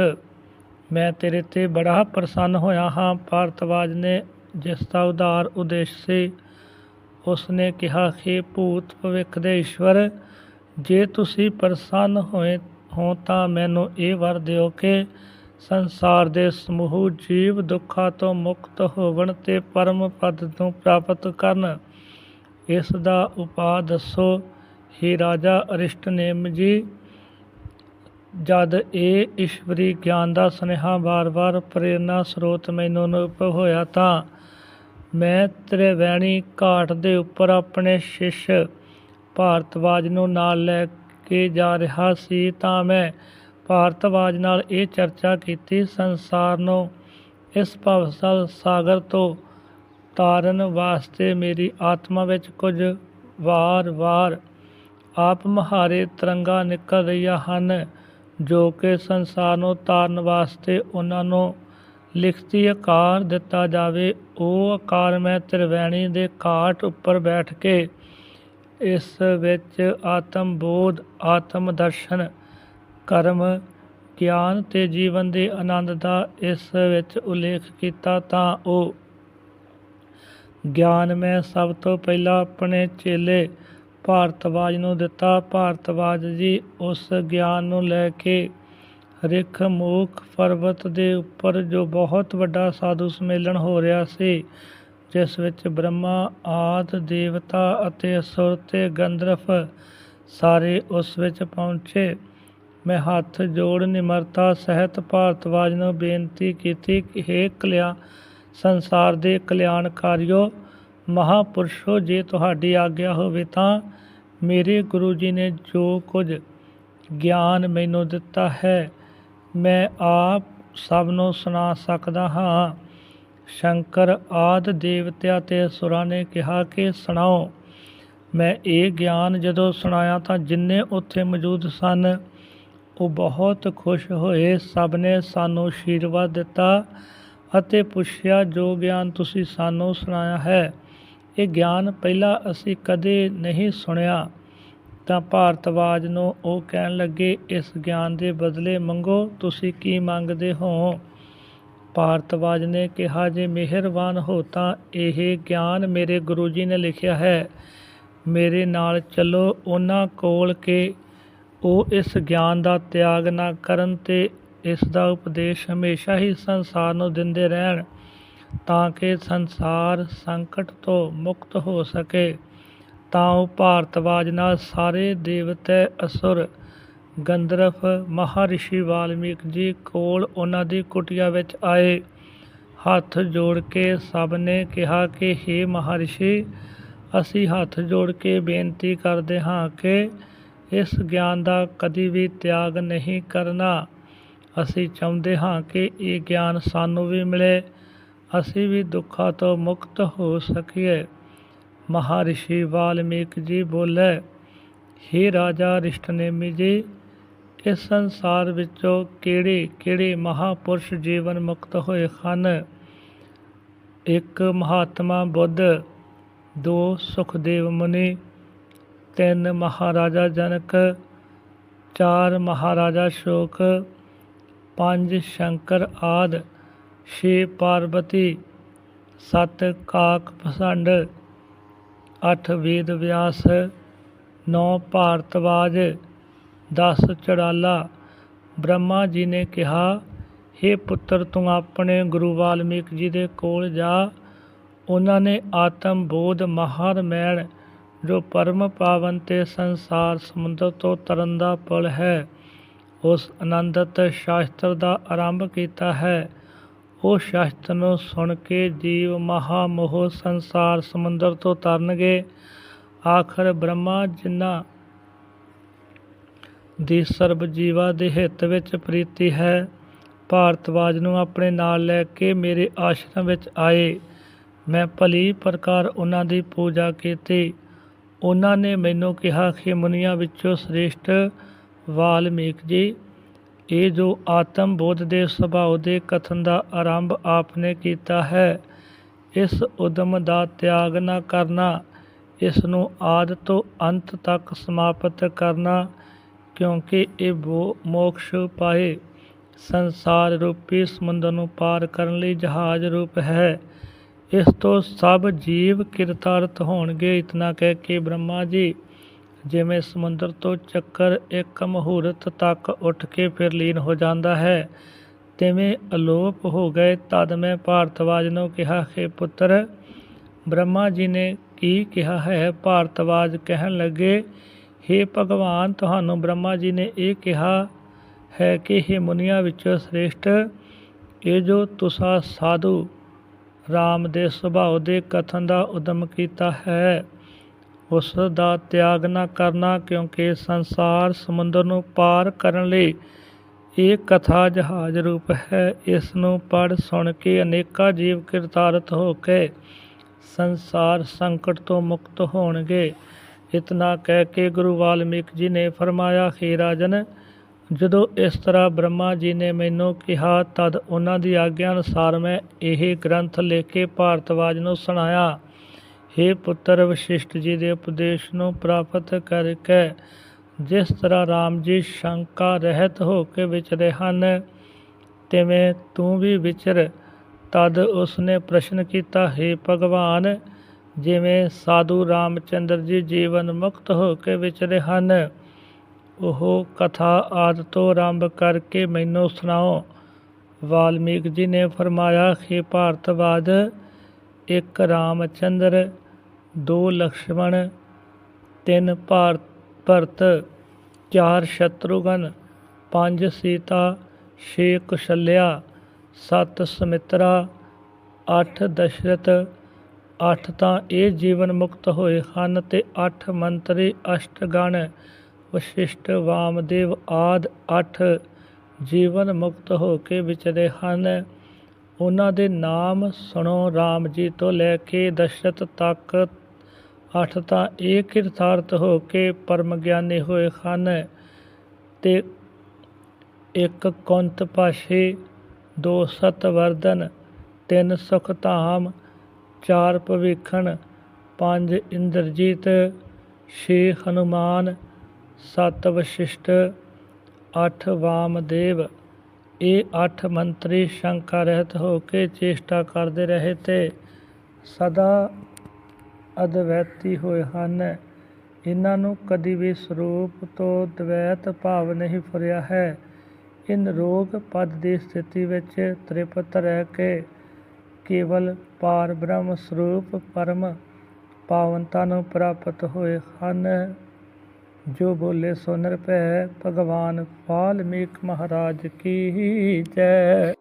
ਮੈਂ ਤੇਰੇ ਤੇ ਬੜਾ ਪ੍ਰਸੰਨ ਹੋਇਆ ਹਾਂ। ਭਾਰਤਵਾਜ ਨੇ ਜਿਸ ਦਾ ਉਦਾਰ ਉਦੇਸ਼ ਸੀ ਉਸ ਨੇ ਕਿਹਾ ਕਿ ਭੂਤ ਭਵਿੱਖ ਦੇ ਈਸ਼ਵਰ ਜੇ ਤੁਸੀਂ ਪ੍ਰਸੰਨ ਹੋਏ, ਹੋ ਤਾਂ ਮੈਨੂੰ ਇਹ ਵਰ ਦਿਓ ਕਿ ਸੰਸਾਰ ਦੇ ਸਮੂਹ ਜੀਵ ਦੁੱਖਾਂ ਤੋਂ ਮੁਕਤ ਹੋਵਣ ਤੇ ਪਰਮ ਪਦ ਨੂੰ ਪ੍ਰਾਪਤ ਕਰਨ। ਇਸ ਦਾ ਉਪਾਅ ਦੱਸੋ, ਹੀ ਰਾਜਾ ਅਰਿਸ਼ਟਨੇਮ ਜੀ, ਜਦ ਇਹ ਈਸ਼ਵਰੀ ਗਿਆਨ ਦਾ ਸੁਨੇਹਾ ਵਾਰ-ਵਾਰ ਪ੍ਰੇਰਣਾ ਸਰੋਤ ਮੈਨੂੰ ਅਨੁਭਵ ਹੋਇਆ ਤਾਂ ਮੈਂ ਤ੍ਰਿਵੈਣੀ ਘਾਟ ਦੇ ਉੱਪਰ ਆਪਣੇ ਸ਼ਿਸ਼ ਭਾਰਤਵਾਜ ਨੂੰ ਨਾਲ ਲੈ ਕੇ ਜਾ ਰਿਹਾ ਸੀ ਤਾਂ ਮੈਂ ਭਾਰਤਵਾਜ ਨਾਲ ਇਹ ਚਰਚਾ ਕੀਤੀ, ਸੰਸਾਰ ਨੂੰ ਇਸ ਭਵਸਲ ਸਾਗਰ ਤੋਂ ਤਾਰਨ ਵਾਸਤੇ ਮੇਰੀ ਆਤਮਾ ਵਿੱਚ ਕੁਝ ਵਾਰ-ਵਾਰ ਆਪ ਮਹਾਰੇ ਤਰੰਗਾ ਨਿਕਲ ਰਹੀਆਂ ਹਨ, ਜੋ ਕਿ ਸੰਸਾਰ ਨੂੰ ਤਾਰਨ ਵਾਸਤੇ ਉਹਨਾਂ ਨੂੰ ਲਿਖਤੀ ਆਕਾਰ ਦਿੱਤਾ ਜਾਵੇ, ਉਹ ਆਕਾਰ ਮੈਂ ਤ੍ਰਿਵੈਣੀ ਦੇ ਕਾਟ ਉੱਪਰ ਬੈਠ ਕੇ ਇਸ ਵਿੱਚ ਆਤਮ ਬੋਧ ਆਤਮ ਦਰਸ਼ਨ ਕਰਮ, ਗਿਆਨ ਤੇ ਜੀਵਨ ਦੇ ਆਨੰਦ ਦਾ ਇਸ ਵਿੱਚ ਉਲੇਖ ਕੀਤਾ ਤਾਂ ਉਹ ਗਿਆਨ ਮੈਂ ਸਭ ਤੋਂ ਪਹਿਲਾਂ ਆਪਣੇ ਚੇਲੇ ਭਾਰਤਵਾਜ ਨੂੰ ਦਿੱਤਾ। ਭਾਰਤਵਾਜ ਜੀ ਉਸ ਗਿਆਨ ਨੂੰ ਲੈ ਕੇ ਰਿਖ ਪਰਬਤ ਦੇ ਉੱਪਰ ਜੋ ਬਹੁਤ ਵੱਡਾ ਸਾਧੂ ਸੰਮੇਲਨ ਹੋ ਰਿਹਾ ਸੀ, ਜਿਸ ਵਿੱਚ ਬ੍ਰਹਮਾ, ਆਦ, ਦੇਵਤਾ ਅਤੇ ਅਸੁਰ ਤੇ ਗੰਧਰਵ ਸਾਰੇ ਉਸ ਵਿੱਚ ਪਹੁੰਚੇ। ਮੈਂ ਹੱਥ ਜੋੜ ਨਿਮਰਤਾ ਸਹਿਤ ਭਾਰਤਵਾਜ ਨੂੰ ਬੇਨਤੀ ਕੀਤੀ ਕਿ हे ਕਲਿਆ, ਸੰਸਾਰ ਦੇ ਕਲਿਆਣਕਾਰੀਓ, ਮਹਾਪੁਰਸ਼ੋ, ਜੇ ਤੁਹਾਡੀ ਆਗਿਆ ਹੋਵੇ ਤਾਂ ਮੇਰੇ ਗੁਰੂ ਜੀ ਨੇ ਜੋ ਕੁਝ ਗਿਆਨ ਮੈਨੂੰ ਦਿੱਤਾ ਹੈ ਮੈਂ ਆਪ ਸਭ ਨੂੰ ਸੁਣਾ ਸਕਦਾ ਹਾਂ। ਸ਼ੰਕਰ ਆਦ ਦੇਵਤਿਆਂ ਤੇ ਸੁਰਾਂ ਨੇ ਕਿਹਾ ਕਿ ਸੁਣਾਓ, ਮੈਂ ਇਹ ਗਿਆਨ ਜਦੋਂ ਸੁਣਾਇਆ ਤਾਂ ਜਿੰਨੇ ਉੱਥੇ ਮੌਜੂਦ ਸਨ, ਉਹ ਬਹੁਤ ਖੁਸ਼ ਹੋਏ। ਸਭ ਨੇ ਸਾਨੂੰ ਆਸ਼ੀਰਵਾਦ ਦਿੱਤਾ ਅਤੇ ਪੁੱਛਿਆ, ਜੋ ਗਿਆਨ ਤੁਸੀਂ ਸਾਨੂੰ ਸੁਣਾਇਆ ਹੈ, ਇਹ ਗਿਆਨ ਪਹਿਲਾਂ ਅਸੀਂ ਕਦੇ ਨਹੀਂ ਸੁਣਿਆ। ਤਾਂ ਭਾਰਤਵਾਜ ਨੂੰ ਉਹ ਕਹਿਣ ਲੱਗੇ, ਇਸ ਗਿਆਨ ਦੇ ਬਦਲੇ ਮੰਗੋ, ਤੁਸੀਂ ਕੀ ਮੰਗਦੇ ਹੋ? ਭਾਰਤਵਾਜ ਨੇ ਕਿਹਾ, ਜੇ ਮਿਹਰਬਾਨ ਹੋ ਤਾਂ ਇਹ ਗਿਆਨ ਮੇਰੇ ਗੁਰੂ ਜੀ ਨੇ ਲਿਖਿਆ ਹੈ। ਮੇਰੇ ਨਾਲ ਚੱਲੋ, ਉਹਨਾਂ ਕੋਲ ਕਿ ਉਹ ਇਸ ਗਿਆਨ ਦਾ ਤਿਆਗ ਨਾ ਕਰਨ ਤੇ ਇਸ ਦਾ ਉਪਦੇਸ਼ ਹਮੇਸ਼ਾ ਹੀ ਸੰਸਾਰ ਨੂੰ ਦਿੰਦੇ ਰਹਿਣ, ਤਾਂ ਕਿ ਸੰਸਾਰ ਸੰਕਟ ਤੋਂ ਮੁਕਤ ਹੋ ਸਕੇ। ਤਾਂ ਉਹ ਭਾਰਤਵਾਜ ਨਾਲ ਸਾਰੇ ਦੇਵਤੇ ਅਸੁਰ, ਗੰਧਰਵ, ਮਹਾਰਿਸ਼ੀ ਵਾਲਮੀਕ ਜੀ ਕੋਲ ਉਹਨਾਂ ਦੀ ਕੁਟੀਆ ਵਿੱਚ ਆਏ। ਹੱਥ ਜੋੜ ਕੇ ਸਭ ਨੇ ਕਿਹਾ ਕਿ हे ਮਹਾਰਿਸ਼ੀ, ਅਸੀਂ ਹੱਥ ਜੋੜ ਕੇ ਬੇਨਤੀ ਕਰਦੇ ਹਾਂ ਕਿ ਇਸ ਗਿਆਨ ਦਾ ਕਦੀ ਵੀ ਤਿਆਗ ਨਹੀਂ ਕਰਨਾ। ਅਸੀਂ ਚਾਹੁੰਦੇ ਹਾਂ ਕਿ ਇਹ ਗਿਆਨ ਸਾਨੂੰ ਵੀ ਮਿਲੇ, ਅਸੀਂ ਵੀ ਦੁੱਖਾਂ ਤੋਂ ਮੁਕਤ ਹੋ ਸਕੀਏ। ਮਹਾਰਿਸ਼ੀ ਵਾਲਮੀਕ ਜੀ ਬੋਲੇ हे ਰਾਜਾ ਰਿਸ਼ਟਨੇਮੀ ਜੀ ਇਸ ਸੰਸਾਰ ਵਿੱਚੋਂ ਕਿਹੜੇ ਕਿਹੜੇ ਮਹਾਪੁਰਸ਼ ਜੀਵਨ ਮੁਕਤ ਹੋਏ ਹਨ? ਇੱਕ ਮਹਾਤਮਾ ਬੁੱਧ, ਦੋ ਸੁਖਦੇਵ ਮੁਨੀ, ਤਿੰਨ ਮਹਾਰਾਜਾ ਜਨਕ, ਚਾਰ ਮਹਾਰਾਜਾ ਸ਼ੋਕ, ਪੰਜ ਸ਼ੰਕਰ ਆਦ, ਛੇ ਪਾਰਵਤੀ ਸੱਤ ਕਾਕ ਪਸੰਡ ਅੱਠ ਵੇਦ ਵਿਆਸ, ਨੌ ਭਾਰਤਵਾਜ, ਦਸ ਚੜਾਲਾ। ਬ੍ਰਹਮਾ ਜੀ ਨੇ ਕਿਹਾ हे ਪੁੱਤਰ, ਤੂੰ ਆਪਣੇ ਗੁਰੂ ਵਾਲਮੀਕ ਜੀ ਦੇ ਕੋਲ ਜਾ। ਉਹਨਾਂ ਨੇ ਆਤਮ ਬੋਧ ਮਹਾਰ ਮੈਣ, ਜੋ ਪਰਮ ਪਾਵਨ ਤੇ ਸੰਸਾਰ ਸਮੁੰਦਰ ਤੋਂ ਤਰਨ ਦਾ ਪੁਲ ਹੈ, ਉਸ ਆਨੰਦਤ ਸ਼ਾਸਤਰ ਦਾ ਆਰੰਭ ਕੀਤਾ ਹੈ। ਉਹ ਸ਼ਾਸਤਰ ਨੂੰ ਸੁਣ ਕੇ ਜੀਵ ਮਹਾ ਮੋਹ ਸੰਸਾਰ ਸਮੁੰਦਰ ਤੋਂ ਤਰਨਗੇ। ਆਖਰ ਬ੍ਰਹਮਾ ਜਿਨ੍ਹਾਂ ਦੀ ਸਰਬ ਜੀਵਾ ਦੇ ਹਿੱਤ ਵਿੱਚ ਪ੍ਰੀਤੀ ਹੈ, ਭਾਰਤਵਾਜ ਨੂੰ ਆਪਣੇ ਨਾਲ ਲੈ ਕੇ ਮੇਰੇ ਆਸ਼ਰਮ ਵਿੱਚ ਆਏ। ਮੈਂ ਭਲੀ ਪ੍ਰਕਾਰ ਉਹਨਾਂ ਦੀ ਪੂਜਾ ਕੀਤੀ। ਉਹਨਾਂ ਨੇ ਮੈਨੂੰ ਕਿਹਾ ਕਿ ਮੁਨੀਆਂ ਵਿੱਚੋਂ ਸ੍ਰੇਸ਼ਟ ਵਾਲਮੀਕ ਜੀ ਇਹ ਜੋ ਆਤਮ ਬੋਧ ਦੇ ਸੁਭਾਅ ਦੇ ਕਥਨ ਦਾ ਆਰੰਭ ਆਪ ਨੇ ਕੀਤਾ ਹੈ, ਇਸ ਉਦਮ ਦਾ ਤਿਆਗ ਨਾ ਕਰਨਾ, ਇਸ ਨੂੰ ਆਦ ਤੋਂ ਅੰਤ ਤੱਕ ਸਮਾਪਤ ਕਰਨਾ, ਕਿਉਂਕਿ ਇਹ ਬੋ ਮੋਕਸ਼ ਪਾਏ ਸੰਸਾਰ ਰੂਪੀ ਸਮੁੰਦਰ ਨੂੰ ਪਾਰ ਕਰਨ ਲਈ ਜਹਾਜ਼ ਰੂਪ ਹੈ। ਇਸ ਤੋਂ ਸਭ ਜੀਵ ਕਿਰਤਾਰਥ ਹੋਣਗੇ, ਇਤਨਾ ਕਹਿ ਕੇ ਬ੍ਰਹਮਾ ਜੀ। ਜਿਵੇਂ ਸਮੁੰਦਰ ਤੋਂ ਚੱਕਰ ਇੱਕ ਮਹੂਰਤ ਤੱਕ ਉੱਠ ਕੇ ਫਿਰ ਲੀਨ ਹੋ ਜਾਂਦਾ ਹੈ, ਤਿਵੇਂ ਅਲੋਪ ਹੋ ਗਏ ਤਦ ਮੈਂ ਭਾਰਤਵਾਜ ਨੂੰ ਕਿਹਾ ਕਿ ਪੁੱਤਰ, ਬ੍ਰਹਮਾ ਜੀ ਨੇ ਕੀ ਕਿਹਾ ਹੈ? ਭਾਰਤਵਾਜ ਕਹਿਣ ਲੱਗੇ हे ਭਗਵਾਨ, ਤੁਹਾਨੂੰ ਬ੍ਰਹਮਾ ਜੀ ਨੇ ਇਹ ਕਿਹਾ ਹੈ ਕਿ ਇਹ ਮੁਨੀਆਂ ਵਿੱਚੋਂ ਸ੍ਰੇਸ਼ਟ, ਇਹ ਜੋ ਤੁਸਾਂ ਸਾਧੂ ਰਾਮ ਦੇ ਸੁਭਾਅ ਦੇ ਕਥਨ ਦਾ ਉਦਮ ਕੀਤਾ ਹੈ ਉਸ ਦਾ ਤਿਆਗ ਨਾ ਕਰਨਾ ਕਿਉਂਕਿ ਸੰਸਾਰ ਸਮੁੰਦਰ ਨੂੰ ਪਾਰ ਕਰਨ ਲਈ ਇਹ ਕਥਾ ਜਹਾਜ਼ ਰੂਪ ਹੈ। ਇਸ ਨੂੰ ਪੜ ਸੁਣ ਕੇ ਅਨੇਕਾਂ ਜੀਵ ਕਿਰਤਾਰਥ ਹੋ ਕੇ ਸੰਸਾਰ ਸੰਕਟ ਤੋਂ ਮੁਕਤ ਹੋਣਗੇ। ਇਤਨਾ ਕਹਿ ਕੇ ਗੁਰੂ ਵਾਲਮੀਕ ਜੀ ਨੇ ਫਰਮਾਇਆ ਕਿ ਰਾਜਨ, ਜਦੋਂ ਇਸ ਤਰ੍ਹਾਂ ਬ੍ਰਹਮਾ ਜੀ ਨੇ ਮੈਨੂੰ ਕਿਹਾ, ਤਦ ਉਹਨਾਂ ਦੀ ਆਗਿਆ ਅਨੁਸਾਰ ਮੈਂ ਇਹ ਗ੍ਰੰਥ ਲਿਖ ਕੇ ਭਾਰਤਵਾਜ ਨੂੰ ਸੁਣਾਇਆ। हे ਪੁੱਤਰ ਵਸ਼ਿਸ਼ਟ ਜੀ ਦੇ ਉਪਦੇਸ਼ ਨੂੰ ਪ੍ਰਾਪਤ ਕਰਕੇ ਜਿਸ ਤਰ੍ਹਾਂ RAM ਜੀ ਸ਼ੰਕਾ ਰਹਿਤ ਹੋ ਕੇ ਵਿਚਰੇ ਹਨ, ਤਿਵੇਂ ਤੂੰ ਵੀ ਵਿਚਰ। ਤਦ ਉਸਨੇ ਪ੍ਰਸ਼ਨ ਕੀਤਾ, ਹੈ ਭਗਵਾਨ, ਜਿਵੇਂ ਸਾਧੂ ਰਾਮਚੰਦਰ ਜੀ ਜੀਵਨ ਮੁਕਤ ਹੋ ਕੇ ਵਿਚਰੇ ਹਨ, ਉਹ ਕਥਾ ਆਦ ਤੋਂ ਆਰੰਭ ਕਰਕੇ ਮੈਨੂੰ ਸੁਣਾਓ। ਵਾਲਮੀਕ ਜੀ ਨੇ ਫਰਮਾਇਆ ਕਿ ਭਾਰਤਵਾਦ, ਇੱਕ ਰਾਮਚੰਦਰ ਦੋ ਲਕਸ਼ਮਣ, ਤਿੰਨ ਭਾਰਤ ਭਰਤ, ਚਾਰ ਸ਼ਤਰੂਗਨ, ਪੰਜ ਸੀਤਾ, ਛੇ ਕੁਸ਼ਲਿਆ, ਸੱਤ ਸਮਿਤਰਾ, ਅੱਠ ਦਸ਼ਰਥ, ਅੱਠ ਤਾਂ ਇਹ ਜੀਵਨ ਮੁਕਤ ਹੋਏ ਹਨ ਤੇ ਅੱਠ ਮੰਤਰੀ ਅਸ਼ਟਗਣ ਵਸ਼ਿਸ਼ਟ ਵਾਮਦੇਵ ਆਦ ਅੱਠ ਜੀਵਨ ਮੁਕਤ ਹੋ ਕੇ ਵਿਚਰੇ ਹਨ। ਉਹਨਾਂ ਦੇ ਨਾਮ ਸੁਣੋ RAM ਜੀ ਤੋਂ ਲੈ ਕੇ ਦਸ਼ਰਥ ਤੱਕ ਅੱਠ ਤਾਂ ਇਹ ਕਿਰਤਾਰਥ ਹੋ ਕੇ ਪਰਮ ਗਿਆਨੀ ਹੋਏ ਹਨ ਤੇ ਇੱਕ ਕੁੰਤ ਭਾਸ਼ੇ ਦੋ ਸਤਵਰਧਨ, ਤਿੰਨ ਸੁਖ ਧਾਮ ਚਾਰ ਭਵਿਖਣ, ਪੰਜ ਇੰਦਰਜੀਤ, ਛੇ ਹਨੂਮਾਨ, ਸੱਤ ਵਸ਼ਿਸ਼ਟ, ਅੱਠ ਵਾਮਦੇਵ। ਇਹ ਅੱਠ ਮੰਤਰੀ ਸ਼ੰਕਾ ਰਹਿਤ ਹੋ ਕੇ ਚੇਸ਼ਟਾ ਕਰਦੇ ਰਹੇ ਤੇ ਸਦਾ ਅਦਵੈਤੀ ਹੋਏ ਹਨ। ਇਹਨਾਂ ਨੂੰ ਕਦੀ ਵੀ ਸਰੂਪ ਤੋਂ ਦਵੈਤ ਭਾਵ ਨਹੀਂ ਫੁਰਿਆ ਹੈ। ਇਹ ਰੋਗ ਪਦ ਦੀ ਸਥਿਤੀ ਵਿੱਚ ਤ੍ਰਿਪਤ ਰਹਿ ਕੇ ਕੇਵਲ ਪਾਰ ਬ੍ਰਹਮ ਸਰੂਪ ਪਰਮ ਪਾਵਨਤਾ ਨੂੰ ਪ੍ਰਾਪਤ ਹੋਏ ਹਨ। ਜੋ ਬੋਲੇ ਸੋ ਨਿਰਭੈ ਭਗਵਾਨ ਵਾਲਮੀਕ ਮਹਾਰਾਜ ਕੀ ਜੈ।